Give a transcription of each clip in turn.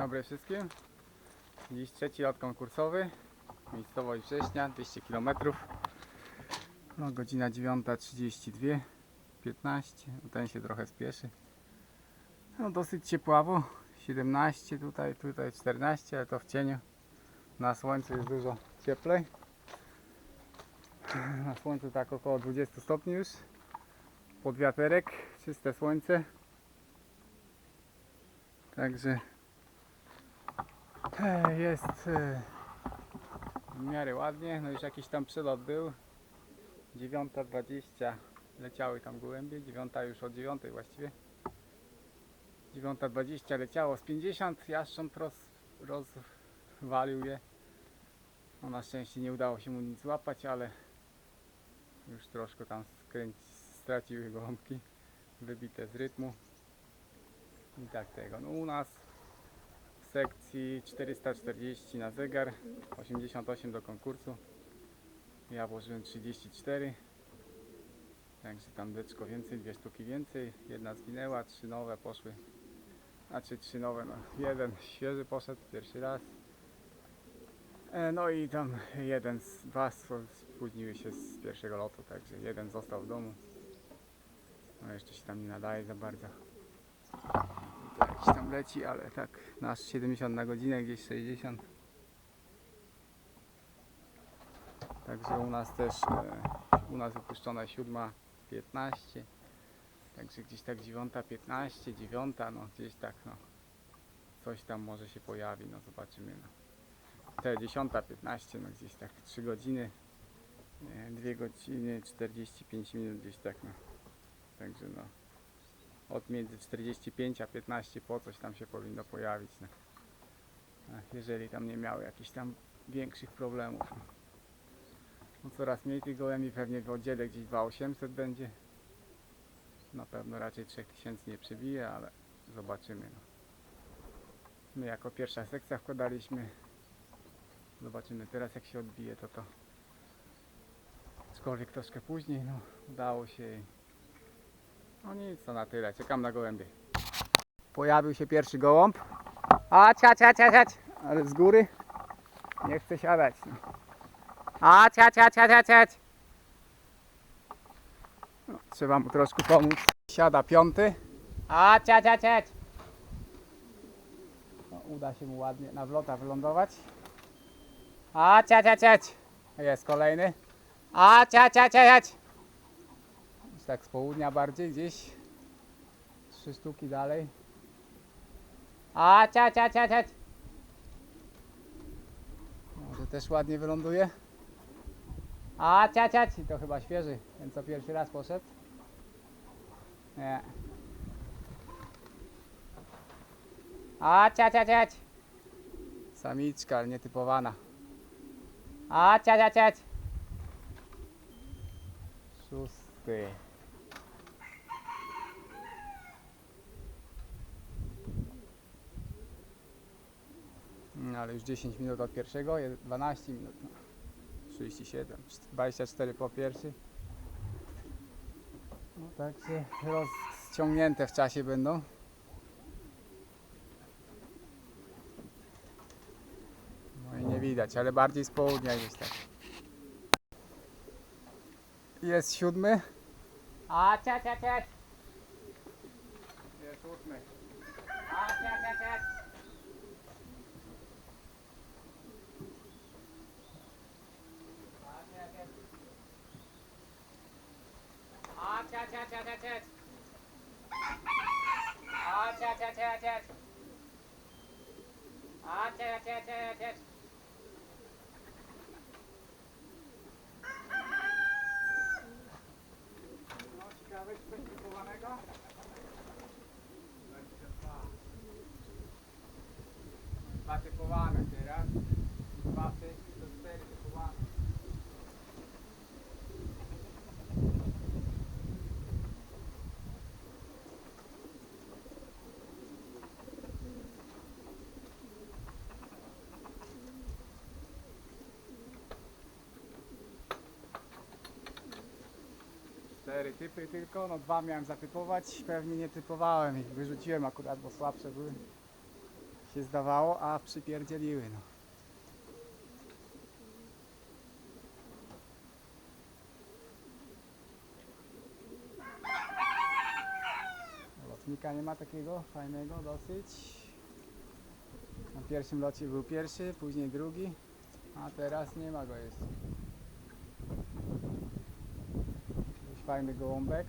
dobry wszystkim. Dziś trzeci lot konkursowy. Miejscowość Września, 200 km. No, godzina 9.32, 15. No, Ten się trochę spieszy. No, dosyć ciepławo. 17 tutaj, tutaj 14, ale to w cieniu. Na słońcu jest dużo cieplej. Na słońcu tak około 20 stopni już. Pod wiaterek, czyste słońce. Także jest e, w miarę ładnie. No już jakiś tam przelot był. 9.20 leciały tam gołębie. 9 już od 9 właściwie. 9.20 leciało z 50. Jastrząb roz, rozwalił je. No na szczęście nie udało się mu nic złapać, ale już troszkę tam skręci, straciły gołąbki. Wybite z rytmu. I tak tego. No u nas sekcji 440 na zegar, 88 do konkursu. Ja włożyłem 34. Także tam beczko więcej, dwie sztuki więcej. Jedna zginęła, trzy nowe poszły. Znaczy trzy nowe, no jeden świeży poszedł pierwszy raz. E, No i tam jeden, z, dwa spóźniły się z pierwszego lotu, także jeden został w domu. No jeszcze się tam nie nadaje za bardzo. Jakiś tam leci, ale tak nasz 70 na godzinę, gdzieś 60. Także u nas też, e, u nas wypuszczona 7.15. Także gdzieś tak 9.15, 9, no gdzieś tak no. Coś tam może się pojawi, no zobaczymy. No. Te 10.15, no gdzieś tak 3 godziny, 2 godziny 45 minut gdzieś tak no. Także no od między 45 a 15 po coś tam się powinno pojawić. No. Jeżeli tam nie miały jakichś tam większych problemów. No. Coraz mniej tych gołębi pewnie w oddziale gdzieś 2800 będzie. Na pewno raczej 3000 nie przebije, ale zobaczymy. No. My jako pierwsza sekcja wkładaliśmy. Zobaczymy teraz jak się odbije to to. Aczkolwiek troszkę później, no udało się no nic, to na tyle. Czekam na gołębie. Pojawił się pierwszy gołąb. A cia, cia, cia, cia. Ale z góry nie chce siadać. No. A cia, cia, cia, cia, cia. No, trzeba mu troszkę pomóc. Siada piąty. A cia, cia, cia. No, uda się mu ładnie na wlota wylądować. A cia, cia, cia. Jest kolejny. A cia, cia, cia, cia. Już tak z południa bardziej gdzieś. Trzy sztuki dalej. A cia cia cia cia. Może też ładnie wyląduje. A cia cia cia. To chyba świeży. Ten co pierwszy raz poszedł. Nie. A cia cia cia. Samiczka, ale nietypowana. A cia cia cia. Szósty. No, ale już 10 minut od pierwszego, je- 12 minut. No. 37, 24 po pierwszy. No także rozciągnięte w czasie będą. No i nie widać, ale bardziej z południa gdzieś tak. Jest siódmy. A cia cia cia. Jest ósmy. A cia cia cia. A cia cia cia cia cia. A cia cia. A cia cia cia cia. No, ciekawe? 22. Dwa typowane. Dwa ty, to cztery typowane. Cztery typy tylko, no dwa miałem zatypować, pewnie nie typowałem ich, wyrzuciłem akurat, bo słabsze były. się zdawało, a przypierdzieliły no. Lotnika nie ma takiego fajnego dosyć. Na pierwszym locie był pierwszy, później drugi, a teraz nie ma go jeszcze. Jakiś fajny gołąbek.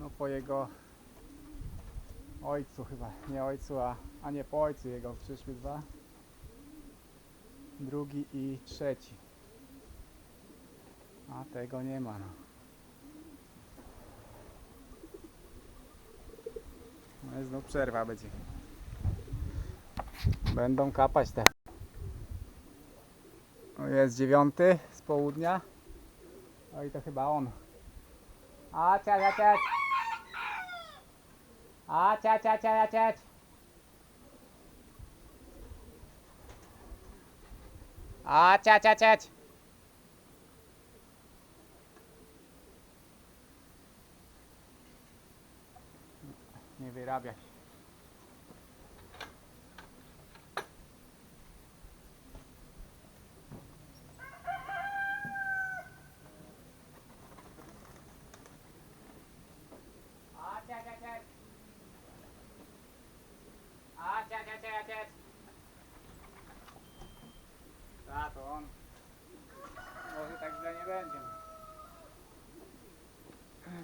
No po jego ojcu chyba, nie ojcu, a, a nie po ojcu jego przyszły dwa. Drugi i trzeci. A tego nie ma no. No i znów przerwa będzie. Będą kapać te. Jest dziewiąty z południa. O i to chyba on. A cia cia cia. A cia cia cia cia. A cia cia cia. Nie wyrabia się. A cia cia cia. A cia cia cia cia. A to on. Może tak źle nie będzie.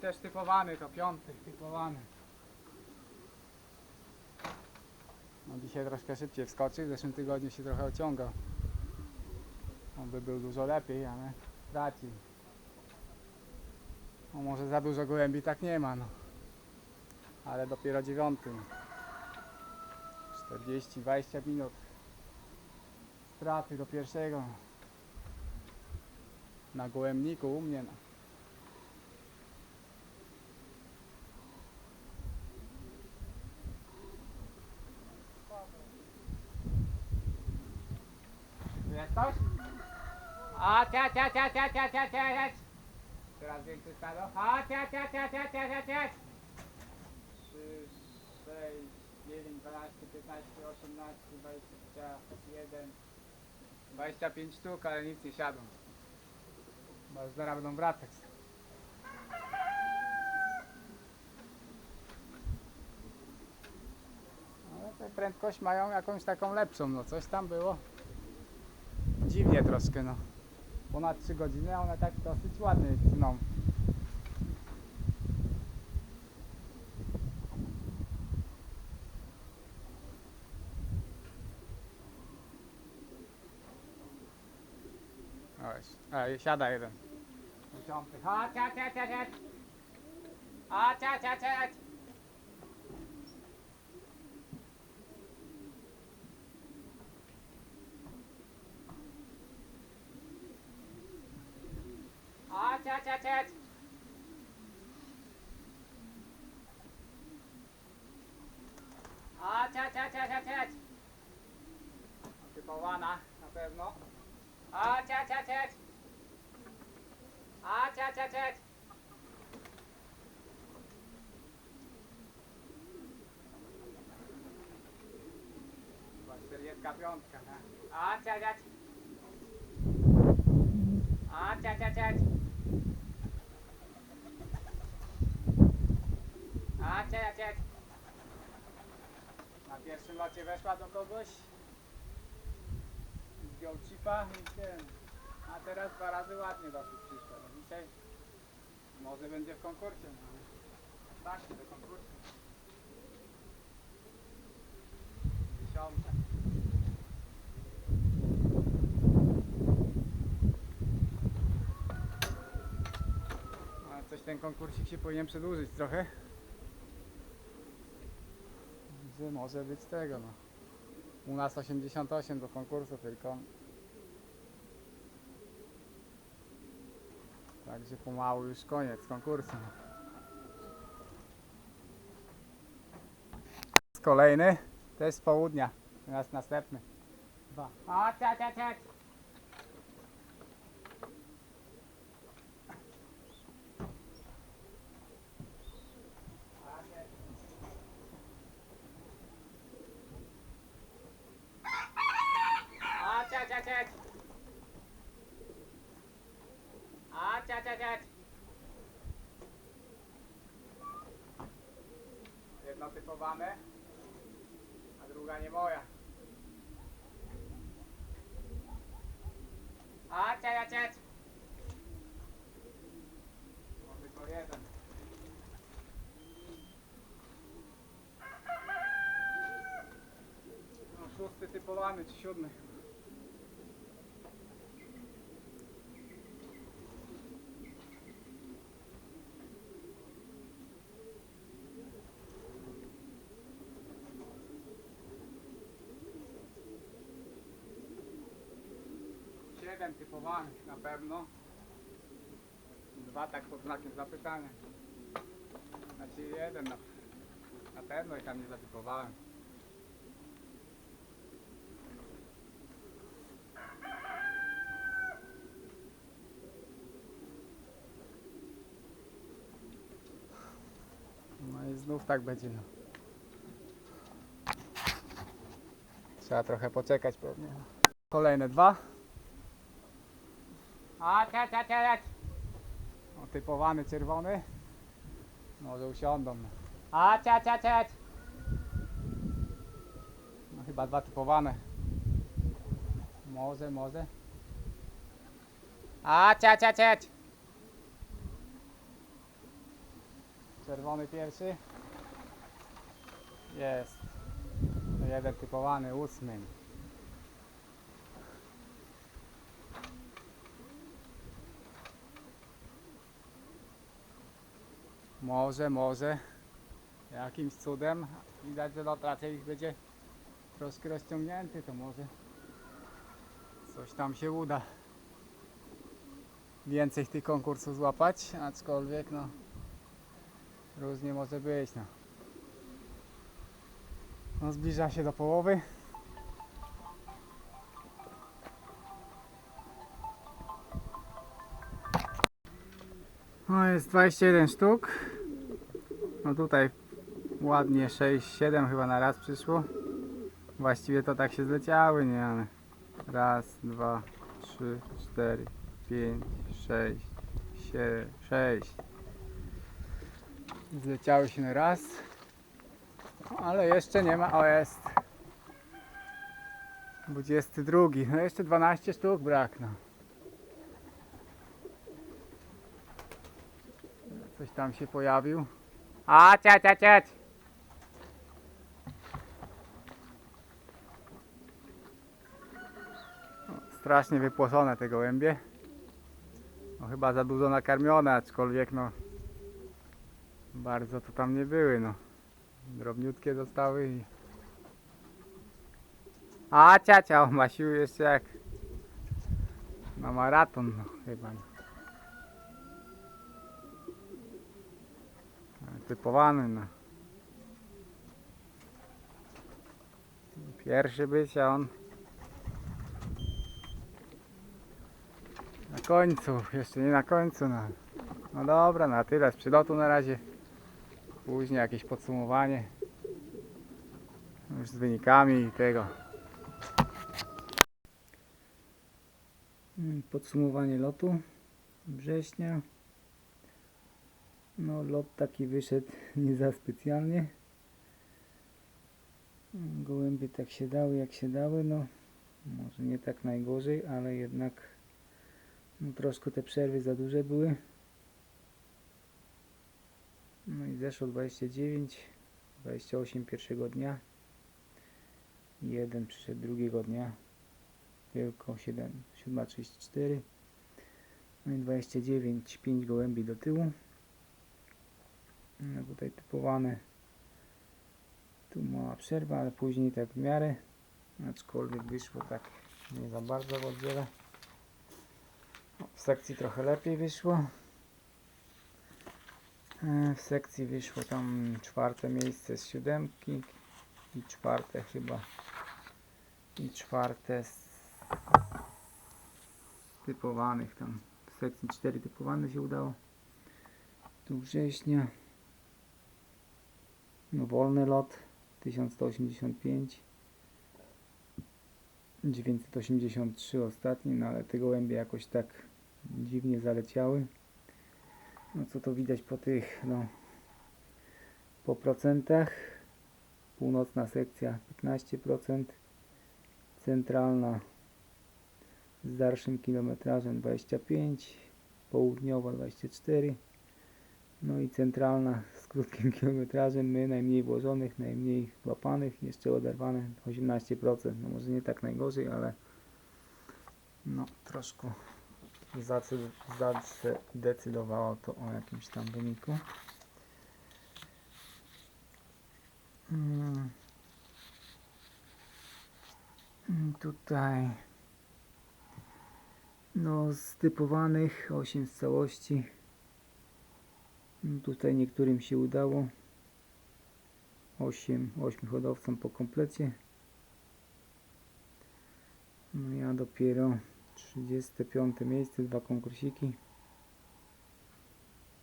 Też typowany to piąty, typowany. No dzisiaj troszkę szybciej wskoczył, w zeszłym tygodniu się trochę ociągał. On by był dużo lepiej, ale tracił. No może za dużo gołębi tak nie ma, no. Ale dopiero dziewiąty. No. 40-20 minut straty do pierwszego. Na gołębniku u mnie. No. Teraz większe stado. A cia cia cia cia cia cia 3, 6, 9, 12, 15, 18, 21, 25 sztuk, ale nic nie siadło. Bo zaraz będą wracać. Ale tę prędkość mają jakąś taką lepszą, no coś tam było dziwnie troszkę, no. Ponad 3 godziny, a one tak dosyć ładnie tną. A, siada jeden. Cia, cia, cia, cia. A, cia, cia, cia. A, cia, cia, cia. A, cia, cia, cia, cia, cia. Typowana na pewno. Cia, cia, cia. A, cia, cia, cia. Chyba 45. nie? A, cia, cia. A, cia, cia, cia. A, cia, cia. Na pierwszym locie weszła do kogoś. Zdjął chipa i ten. A teraz dwa razy ładnie dosyć przyszła. No dzisiaj może będzie w konkursie. No. ale Tak, do konkursu. Dziesiąta. A coś ten konkursik się powinien przedłużyć trochę. Że może być tego no. U nas 88 do konkursu tylko. Także pomału już koniec konkursu. Kolejny, też z południa. Teraz następny. Dwa. A, cia, cia, cia. A, cia. Jedź, jedź. Jedno typowane, a druga nie moja. A, jedź, jedź. No tylko jeden. No, szósty typowany, czy siódmy. Siedem typowanych na pewno. Dwa tak pod znakiem zapytania. Znaczy jeden na, na pewno i tam nie zatypowałem. No i znów tak będzie. No. Trzeba trochę poczekać pewnie. Kolejne dwa. A, cia, cia, cia, cia. O, typowany czerwony. Może usiądą. No. A, cia, cia, cia. No chyba dwa typowane. Może, może. A, cia, cia, cia. Czerwony pierwszy. Jest. Jeden typowany, ósmy. Może, może. Jakimś cudem. Widać, że lot raczej ich będzie troszkę rozciągnięty, to może coś tam się uda. Więcej tych konkursów złapać, aczkolwiek no różnie może być no. No zbliża się do połowy. No jest 21 sztuk. No tutaj ładnie 6-7 chyba na raz przyszło. Właściwie to tak się zleciały, nie? Ale raz, dwa, trzy, cztery, pięć, sześć, siedem, sześć. Zleciały się na raz. No, ale jeszcze nie ma, o jest. 22. No jeszcze 12 sztuk brak, no. Tam się pojawił. A, ciać, ciać, ciać. Strasznie wypłosone te gołębie. No chyba za dużo nakarmione, aczkolwiek no bardzo to tam nie były, no. Drobniutkie zostały i... A, ciacia, Masiu jeszcze jak na maraton, no, chyba. No. Typowany, no. Pierwszy być, on na końcu, jeszcze nie na końcu, no. No dobra, na tyle z przylotu na razie. Później jakieś podsumowanie. Już z wynikami tego. Podsumowanie lotu września. No lot taki wyszedł nie za specjalnie. Gołębie tak się dały jak się dały, no może nie tak najgorzej, ale jednak no, troszkę te przerwy za duże były. No i zeszło 29, 28 pierwszego dnia. Jeden przyszedł drugiego dnia. Tylko 7, 7.34. No i 29, 5 gołębi do tyłu. No tutaj typowane. Tu mała przerwa, ale później tak w miarę. Aczkolwiek wyszło tak nie za bardzo w oddziele. No, W sekcji trochę lepiej wyszło. E, W sekcji wyszło tam czwarte miejsce z siódemki i czwarte chyba i czwarte z typowanych tam w sekcji cztery typowane się udało tu września wolny lot 1185 983 ostatni, no ale te gołębie jakoś tak dziwnie zaleciały. No co to widać po tych, no po procentach. Północna sekcja 15%, centralna z dalszym kilometrażem 25, południowa 24, no i centralna krótkim kilometrażem, my najmniej włożonych, najmniej łapanych, jeszcze oderwane 18%, no może nie tak najgorzej, ale no troszkę zadecydowało to o jakimś tam wyniku. Mm. Mm, Tutaj no z typowanych 8 z całości. Tutaj niektórym się udało. 8, 8 hodowcom po komplecie. No ja dopiero 35 miejsce, dwa konkursiki.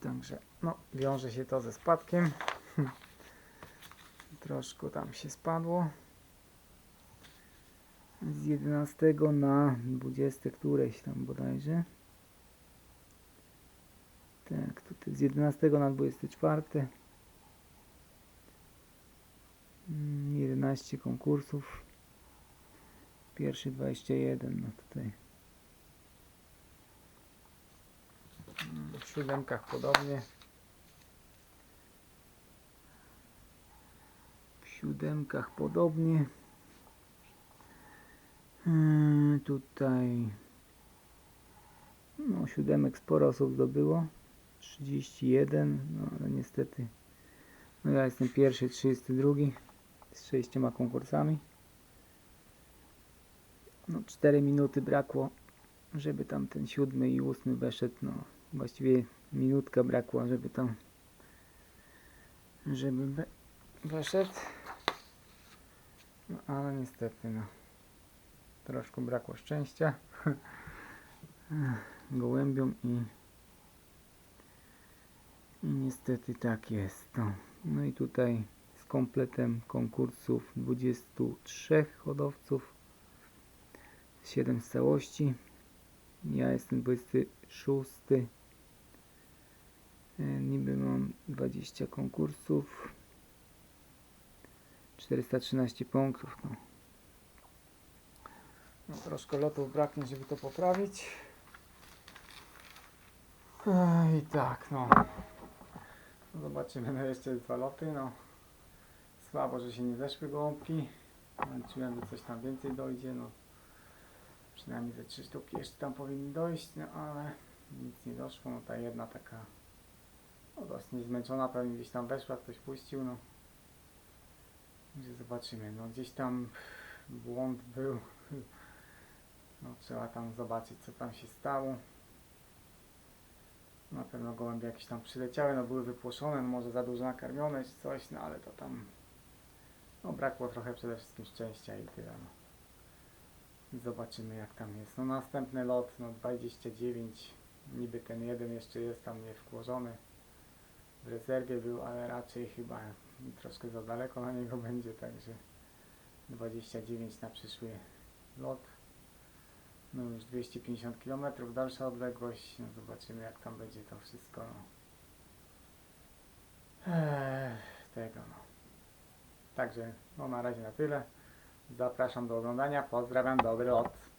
Także no wiąże się to ze spadkiem. Troszkę tam się spadło. Z 11 na 20 któreś tam bodajże. Tak, tutaj z 11 na 24. Mm, 11 konkursów. Pierwszy 21, no tutaj. Mm, W siódemkach podobnie. W siódemkach podobnie. Yy, tutaj no siódemek sporo osób zdobyło 31 no ale niestety no ja jestem pierwszy 32 z sześcioma konkursami. No 4 minuty brakło żeby tam ten siódmy i ósmy weszedł no właściwie minutka brakła żeby tam żeby weszedł. No ale niestety no troszkę brakło szczęścia. Gołębiom i niestety tak jest no. no i tutaj z kompletem konkursów 23 hodowców 7 z całości ja jestem 26 E, niby mam 20 konkursów 413 punktów no. No, troszkę lotów braknie, żeby to poprawić. Ech, I tak, no. Zobaczymy no jeszcze dwa loty, no. Słabo, że się nie zeszły gołąbki. Liczyłem, że coś tam więcej dojdzie, no. Przynajmniej ze trzy sztuki jeszcze tam powinny dojść, no ale nic nie doszło. No ta jedna taka no dość niezmęczona, pewnie gdzieś tam weszła, ktoś puścił, no. Zobaczymy, no gdzieś tam błąd był. No, trzeba tam zobaczyć, co tam się stało. Na pewno gołębie jakieś tam przyleciały, no były wypłoszone, no może za dużo nakarmione czy coś, no ale to tam no brakło trochę przede wszystkim szczęścia i tyle. No. Zobaczymy jak tam jest. No następny lot, no 29, niby ten jeden jeszcze jest tam nie wkłożony. W rezerwie był, ale raczej chyba troszkę za daleko na niego będzie, także 29 na przyszły lot. No już 250 km dalsza odległość. No zobaczymy jak tam będzie to wszystko. No. Eee, tego no. Także no na razie na tyle. Zapraszam do oglądania. Pozdrawiam, dobry lot.